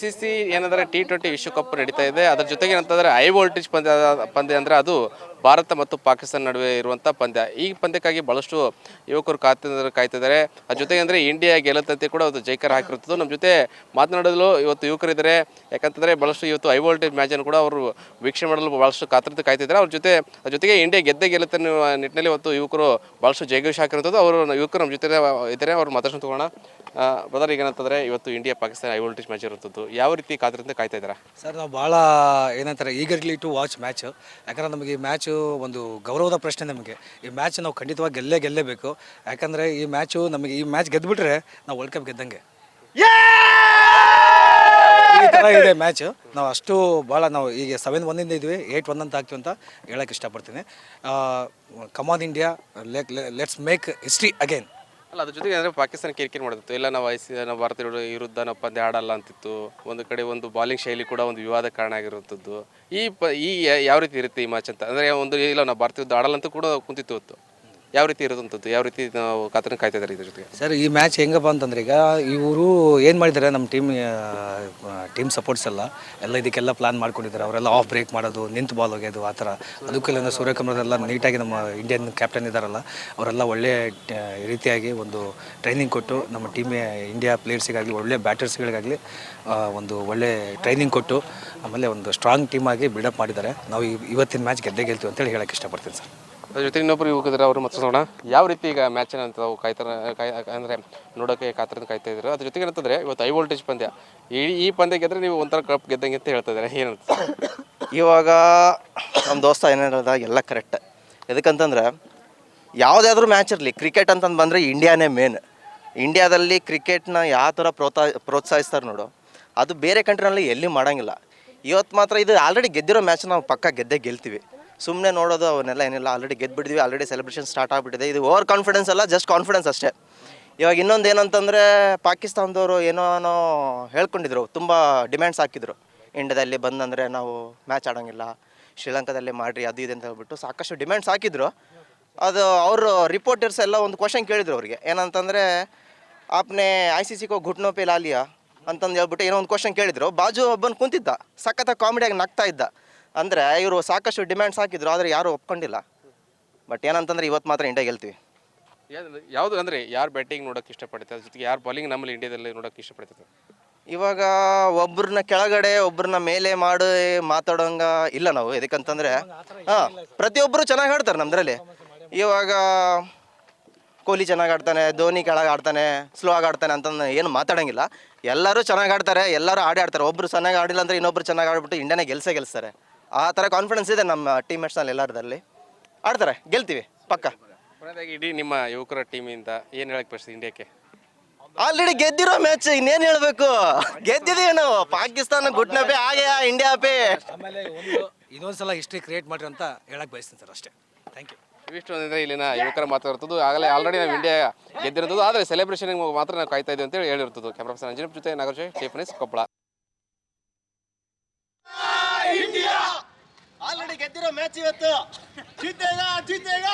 C C ಏನಂದ್ರೆ T twenty ವಿಶ್ವಕಪ್ ನಡೀತಾ ಇದೆ. ಅದರ ಜೊತೆಗೆ ಏನಂತಂದ್ರೆ ಹೈ ವೋಲ್ಟೇಜ್ ಪಂದ್ಯ ಪಂದ್ಯ ಅಂದರೆ ಅದು ಭಾರತ ಮತ್ತು ಪಾಕಿಸ್ತಾನ ನಡುವೆ ಇರುವಂಥ ಪಂದ್ಯ. ಈ ಪಂದ್ಯಕ್ಕಾಗಿ ಬಹಳಷ್ಟು ಯುವಕರು ಕಾತ ಕಾಯ್ತಿದ್ದಾರೆ. ಅದ್ರ ಜೊತೆಗೆ ಅಂದರೆ ಇಂಡಿಯಾ ಗೆಲ್ಲುತ್ತಂತೆ ಕೂಡ ಅದು ಜೈಕರ್ ಹಾಕಿರುತ್ತದೆ. ನಮ್ಮ ಜೊತೆ ಮಾತನಾಡಲು ಇವತ್ತು ಯುವಕರಿದ್ದಾರೆ. ಯಾಕಂತಂದರೆ ಬಹಳಷ್ಟು ಇವತ್ತು ಹೈ ವೋಲ್ಟೇಜ್ ಮ್ಯಾಚನ್ನು ಕೂಡ ಅವರು ವೀಕ್ಷಣೆ ಮಾಡಲು ಭಾಳಷ್ಟು ಕಾತರತೆ ಕಾಯ್ತಿದ್ದಾರೆ. ಅವ್ರ ಜೊತೆ, ಅದ್ರ ಜೊತೆಗೆ ಇಂಡಿಯಾ ಗೆದ್ದೆ ಗೆಲ್ಲುತ್ತೆ ನಿಟ್ಟಿನಲ್ಲಿ ಇವತ್ತು ಯುವಕರು ಭಾಳಷ್ಟು ಜೈಘೋಷ ಹಾಕಿರುವಂಥದ್ದು ಅವರು ಯುವಕರು ನಮ್ಮ ಜೊತೆ ಇದ್ದಾರೆ. ಅವ್ರು ಮಾತಾಡ್ಕೊಂಡು ತಗೋಣ. ಬ್ರದರ್ ಈಗ ಏನಂತಂದರೆ ಇವತ್ತು India Pakistan high voltage match ಇರುವಂಥದ್ದು. ಯಾವ ರೀತಿ ಕಾದ್ರಿಂದ ಕಾಯ್ತಾ ಇದ್ದೀರಾ? ಸರ್ ನಾವು ಭಾಳ, ಏನಂತಾರೆ ಈಗರ್ಲಿ ಟು ವಾಚ್ ಮ್ಯಾಚ್ ಯಾಕಂದ್ರೆ ನಮಗೆ ಈ ಮ್ಯಾಚು ಒಂದು ಗೌರವದ ಪ್ರಶ್ನೆ ನಮಗೆ. ಈ ಮ್ಯಾಚ್ ನಾವು ಖಂಡಿತವಾಗಿ ಗೆಲ್ಲೇ, ಗೆಲ್ಲೇಬೇಕು. ಯಾಕಂದರೆ ಈ ಮ್ಯಾಚು ನಮಗೆ ಈ ಮ್ಯಾಚ್ ಗೆದ್ದುಬಿಟ್ರೆ ನಾವು ವರ್ಲ್ಡ್ ಕಪ್ ಗೆದ್ದಂಗೆ. ಈ ಥರ ಇದೆ ಮ್ಯಾಚ್ ನಾವು ಅಷ್ಟು ಭಾಳ, ನಾವು ಈಗ ಸೆವೆನ್ ಒನ್ನಿಂದ ಇದ್ವಿ ಏಯ್ಟ್ ಒನ್ ಅಂತ ಆಗ್ತೀವಿ ಅಂತ ಹೇಳಕ್ಕೆ ಇಷ್ಟಪಡ್ತೀನಿ. Come on India let's make history again ಅಲ್ಲ, ಅದ್ರ ಜೊತೆಗೆ ಅಂದರೆ ಪಾಕಿಸ್ತಾನ ಕಿರಿಕಿರಿ ಮಾಡ್ತಿತ್ತು ಇಲ್ಲ, ನಾವು ಐಸಿ ನಾವು ಭಾರತ ವಿರುದ್ಧ ನಾವು ಪಂದ್ಯ ಆಡಲ್ಲ ಅಂತಿತ್ತು. ಒಂದು ಕಡೆ ಒಂದು ಬಾಲಿಂಗ್ ಶೈಲಿ ಕೂಡ ಒಂದು ವಿವಾದ ಕಾರಣ ಆಗಿರುವಂಥದ್ದು ಈ ಪ, ಈ ಯಾವ ರೀತಿ ಇರುತ್ತೆ ಈ ಮ್ಯಾಚ್ ಅಂತ? ಅಂದರೆ ಒಂದು, ಇಲ್ಲ, ನಾವು ಭಾರತ ವಿರುದ್ಧ ಆಡಲ್ಲ ಅಂತ ಕೂಡ ಕುಂತಿತ್ತು ಇವತ್ತು ಯಾವ ರೀತಿ ಇರೋದಂಥದ್ದು? ಯಾವ ರೀತಿ ನಾವು ಕಾತನ ಕಾಯ್ತಾ ಇದ್ದಾರೆ ಇದ್ರ ಜೊತೆಗೆ? ಸರ್, ಈ ಮ್ಯಾಚ್ ಹೆಂಗಪ್ಪ ಅಂತಂದ್ರೆ ಈಗ ಇವರು ಏನು ಮಾಡಿದ್ದಾರೆ ನಮ್ಮ ಟೀಮ್ ಟೀಮ್ ಸಪೋರ್ಟ್ಸ್ ಎಲ್ಲ. ಎಲ್ಲ ಇದಕ್ಕೆಲ್ಲ ಪ್ಲಾನ್ ಮಾಡ್ಕೊಂಡಿದ್ದಾರೆ. ಅವರೆಲ್ಲ ಆಫ್ ಬ್ರೇಕ್ ಮಾಡೋದು, ನಿಂತು ಬಾಲ್ ಹೋಗೋದು ಆ ಥರ. ಅದಕ್ಕೆಲ್ಲ ಸೂರ್ಯಕುಮಾರ್ದೆಲ್ಲ ನೀಟಾಗಿ ನಮ್ಮ ಇಂಡಿಯನ್ ಕ್ಯಾಪ್ಟನ್ ಇದ್ದಾರಲ್ಲ, ಅವರೆಲ್ಲ ಒಳ್ಳೆ ರೀತಿಯಾಗಿ ಒಂದು ಟ್ರೈನಿಂಗ್ ಕೊಟ್ಟು ನಮ್ಮ ಟೀಮ್ ಇಂಡಿಯಾ ಪ್ಲೇಯರ್ಸಿಗಾಗಲಿ ಒಳ್ಳೆ ಬ್ಯಾಟರ್ಸ್ಗಳಿಗಾಗಲಿ ಒಂದು ಒಳ್ಳೆ ಟ್ರೈನಿಂಗ್ ಕೊಟ್ಟು ಆಮೇಲೆ ಒಂದು ಸ್ಟ್ರಾಂಗ್ ಟೀಮ್ ಆಗಿ ಬಿಲ್ಡಪ್ ಮಾಡಿದ್ದಾರೆ. ನಾವು ಇವ್- ಇವತ್ತಿನ ಮ್ಯಾಚ್ ಗೆದ್ದೇ ಗೆಲ್ತೀವಿ ಅಂತೇಳಿ ಹೇಳೋಕ್ಕೆ ಇಷ್ಟಪಡ್ತೀನಿ ಸರ್. ಅದ್ರ ಜೊತೆಗೆ ಇನ್ನೊಬ್ಬರು ಹೋಗಿದ್ರೆ ಅವರು ನೋಡೋಣ ಯಾವ ರೀತಿ ಈಗ ಮ್ಯಾಚ್ ಅಂತ ಕಾಯ್ತಾರ ಕಾಯ್ ಅಂದರೆ ನೋಡೋಕ್ಕೆ ಕಾತರನ ಕಾಯ್ತಾ ಇದ್ರು ಅದ್ರ ಜೊತೆಗೆ ಏನಂತಂದ್ರೆ ಇವತ್ತು ಹೈ ವೋಲ್ಟೇಜ್ ಪಂದ್ಯ. ಈ ಈ ಪಂದ್ಯ ಗೆದ್ರೆ ನೀವು ಒಂಥರ ಕಪ್ ಗೆದ್ದಂಗೆ ಅಂತ ಹೇಳ್ತಾ ಇದ್ದಾರೆ. ಏನಂತ? ಇವಾಗ ನಮ್ಮ ದೋಸ್ತ ಏನೇನು ಹೇಳ್ದ, ಎಲ್ಲ ಕರೆಕ್ಟ್ ಎದಕ್ಕಂತಂದ್ರೆ ಯಾವುದಾದ್ರೂ ಮ್ಯಾಚ್ ಇರಲಿ ಕ್ರಿಕೆಟ್ ಅಂತಂದು ಬಂದರೆ ಇಂಡಿಯಾನೇ ಮೇನ್ ಇಂಡಿಯಾದಲ್ಲಿ ಕ್ರಿಕೆಟ್ನ ಯಾವ ಥರ ಪ್ರೋತ್ಸಾ ಪ್ರೋತ್ಸಾಹಿಸ್ತಾರೆ ನೋಡು, ಅದು ಬೇರೆ ಕಂಟ್ರಿನಲ್ಲಿ ಎಲ್ಲಿ ಮಾಡೋಂಗಿಲ್ಲ. ಇವತ್ತು ಮಾತ್ರ ಇದು ಆಲ್ರೆಡಿ ಗೆದ್ದಿರೋ ಮ್ಯಾಚ್ ನಾವು ಪಕ್ಕ ಗೆದ್ದೇ ಗೆಲ್ತೀವಿ. ಸುಮ್ಮನೆ ನೋಡೋದು ಅವನ್ನೆಲ್ಲ ಏನಿಲ್ಲ ಆಲ್ರೆಡಿ ಗೆದ್ಬಿಟ್ಟಿದ್ವಿ ಆಲ್ರೆಡಿ ಸೆಲೆಬ್ರೇಷನ್ ಸ್ಟಾರ್ಟ್ ಆಗಿಬಿಟ್ಟಿದೆ. ಇದು ಓವರ್ ಕಾನ್ಫಿಡೆನ್ಸ್ ಅಲ್ಲ ಜಸ್ಟ್ ಕಾನ್ಫಿಡೆನ್ಸ್ ಅಷ್ಟೇ. ಇವಾಗ ಇನ್ನೊಂದು ಏನಂತಂದರೆ, ಪಾಕಿಸ್ತಾನದವರು ಏನೋ ಹೇಳ್ಕೊಂಡಿದ್ರು, ತುಂಬ ಡಿಮ್ಯಾಂಡ್ಸ್ ಹಾಕಿದ್ರು. ಇಂಡಿಯಾದಲ್ಲಿ ಬಂದಂದರೆ ನಾವು ಮ್ಯಾಚ್ ಆಡೋಂಗಿಲ್ಲ, ಶ್ರೀಲಂಕಾದಲ್ಲಿ ಮಾಡಿರಿ, ಅದು ಇದು ಅಂತ ಹೇಳ್ಬಿಟ್ಟು ಸಾಕಷ್ಟು ಡಿಮ್ಯಾಂಡ್ಸ್ ಹಾಕಿದ್ರು. ಅದು ಅವರು ರಿಪೋರ್ಟರ್ಸ್ ಎಲ್ಲ ಒಂದು ಕ್ವಶನ್ ಕೇಳಿದ್ರು ಅವರಿಗೆ. ಏನಂತಂದರೆ, ಆಪ್ನೆ ಐ ಸಿ ಸಿ ಕೋ ಘುಟ್ನೋ ಪೇ ಲಾಲಿಯಾ? ಅಂತಂದು ಹೇಳ್ಬಿಟ್ಟು ಏನೋ ಒಂದು ಕ್ವಶನ್ ಕೇಳಿದ್ರು. ಬಾಜು ಒಬ್ಬನು ಕುಂತಿದ್ದ, ಸಖತ್ತಾಗಿ ಕಾಮಿಡಿಯಾಗಿ ನಗ್ತಾ ಇದ್ದ. ಅಂದರೆ ಇವರು ಸಾಕಷ್ಟು ಡಿಮ್ಯಾಂಡ್ಸ್ ಹಾಕಿದ್ರು ಆದರೆ ಯಾರು ಒಪ್ಕೊಂಡಿಲ್ಲ. ಬಟ್ ಏನಂತಂದ್ರೆ ಇವತ್ತು ಮಾತ್ರ ಇಂಡಿಯಾ ಗೆಲ್ತೀವಿ. ಯಾವ್ದು- ಅಂದರೆ ಯಾರು ಬ್ಯಾಟಿಂಗ್ ನೋಡೋಕೆ ಇಷ್ಟಪಡ್ತಾರೆ? ಅದ್ರ ಜೊತೆಗೆ ಯಾರು ಬೌಲಿಂಗ್ ನಮ್ಮಲ್ಲಿ ಇಂಡಿಯಾದಲ್ಲಿ ನೋಡೋಕೆ ಇಷ್ಟಪಡ್ತಾರೆ? ಇವಾಗ ಒಬ್ರನ್ನ ಕೆಳಗಡೆ ಒಬ್ರನ್ನ ಮೇಲೆ ಮಾಡಿ ಮಾತಾಡೋಂಗ ಇಲ್ಲ ನಾವು. ಎದಕ್ಕಂತಂದ್ರೆ ಹಾಂ ಪ್ರತಿಯೊಬ್ಬರು ಚೆನ್ನಾಗಿ ಆಡ್ತಾರೆ ನಮ್ಮದ್ರಲ್ಲಿ ಇವಾಗ ಕೊಹ್ಲಿ ಚೆನ್ನಾಗಿ ಆಡ್ತಾನೆ ಧೋನಿ ಕೆಳಗೆ ಆಡ್ತಾನೆ ಸ್ಲೋ ಆಗಿ ಆಡ್ತಾನೆ ಅಂತಂದು ಏನು ಮಾತಾಡೋಂಗಿಲ್ಲ. ಎಲ್ಲರೂ ಚೆನ್ನಾಗಿ ಆಡ್ತಾರೆ ಎಲ್ಲರೂ ಆಡಿ ಆಡ್ತಾರೆ. ಒಬ್ಬರು ಚೆನ್ನಾಗಿ ಆಡಿಲ್ಲ ಅಂದ್ರೆ ಇನ್ನೊಬ್ರು ಚೆನ್ನಾಗಿ ಆಡ್ಬಿಟ್ಟು ಇಂಡಿಯಾನೇ ಗೆಲ್ಸೇ ಗೆಲ್ಸ್ತಾರೆ. ಆ ಥರ ಕಾನ್ಫಿಡೆನ್ಸ್ ಇದೆ ನಮ್ಮ ಟೀಮ್ಮೇಟ್ಸ್ನಲ್ಲಿ ಎಲ್ಲರದಲ್ಲಿ ಆಡ್ತಾರೆ ಗೆಲ್ತೀವಿ ಪಕ್ಕ. ಕೊನೆಯದಾಗಿ ಇಡೀ ನಿಮ್ಮ ಯುವಕರ ಟೀಮಿಂದ ಏನು ಹೇಳಕ್ಕೆ ಬಯಸ್ತೀವಿ ಇಂಡಿಯಾಕ್ಕೆ ಆಲ್ರೆಡಿ ಗೆದ್ದಿರೋ ಮ್ಯಾಚ್ ಇನ್ನೇನು ಹೇಳಬೇಕು? ಗೆದ್ದಿದೀವಿ ನಾವು. ಪಾಕಿಸ್ತಾನ ಗುಡ್ ಪೇ ಹಾಗೆ ಇಂಡಿಯಾ ಪೇ. ಆಮೇಲೆ ಒಂದು ಇನ್ನೊಂದ್ಸಲ ಹಿಸ್ಟ್ರಿ ಕ್ರಿಯೇಟ್ ಮಾಡ್ರಿ ಅಂತ ಹೇಳಕ್ಕೆ ಬಯಸ್ತೀನಿ ಸರ್ ಅಷ್ಟೇ. ಥ್ಯಾಂಕ್ ಯು ಇವಿಷ್ಟು ಅಂದರೆ ಇಲ್ಲಿನ ಯುವಕರ ಮಾತಾಡ್ತದ್ದು ಆಗಲೇ ಆಲ್ರೆಡಿ ನಾವು ಇಂಡಿಯಾ ಗೆದ್ದಿರೋದು ಆದರೆ ಸೆಲೆಬ್ರೇಷನ್ ಮಾತ್ರ ನಾವು ಕಾಯ್ತಾ ಇದ್ದೀವಿ ಅಂತೇಳಿ ಹೇಳಿರ್ತದ್ದು ಕ್ಯಾಮ್ರಾ ಪರ್ಸನ್ ಅಂಜನಪ್ ಜೊತೆ ನಾಗರಾಜ್ ಟೇಫ್ನೆಸ್ ಕೊಪ್ಪಳ. ಗೆದ್ದಿರೋ ಮ್ಯಾಚ್ ಇವತ್ತು. ಜಿತ್ತೇಗ ಜಿತ್ತೇಗ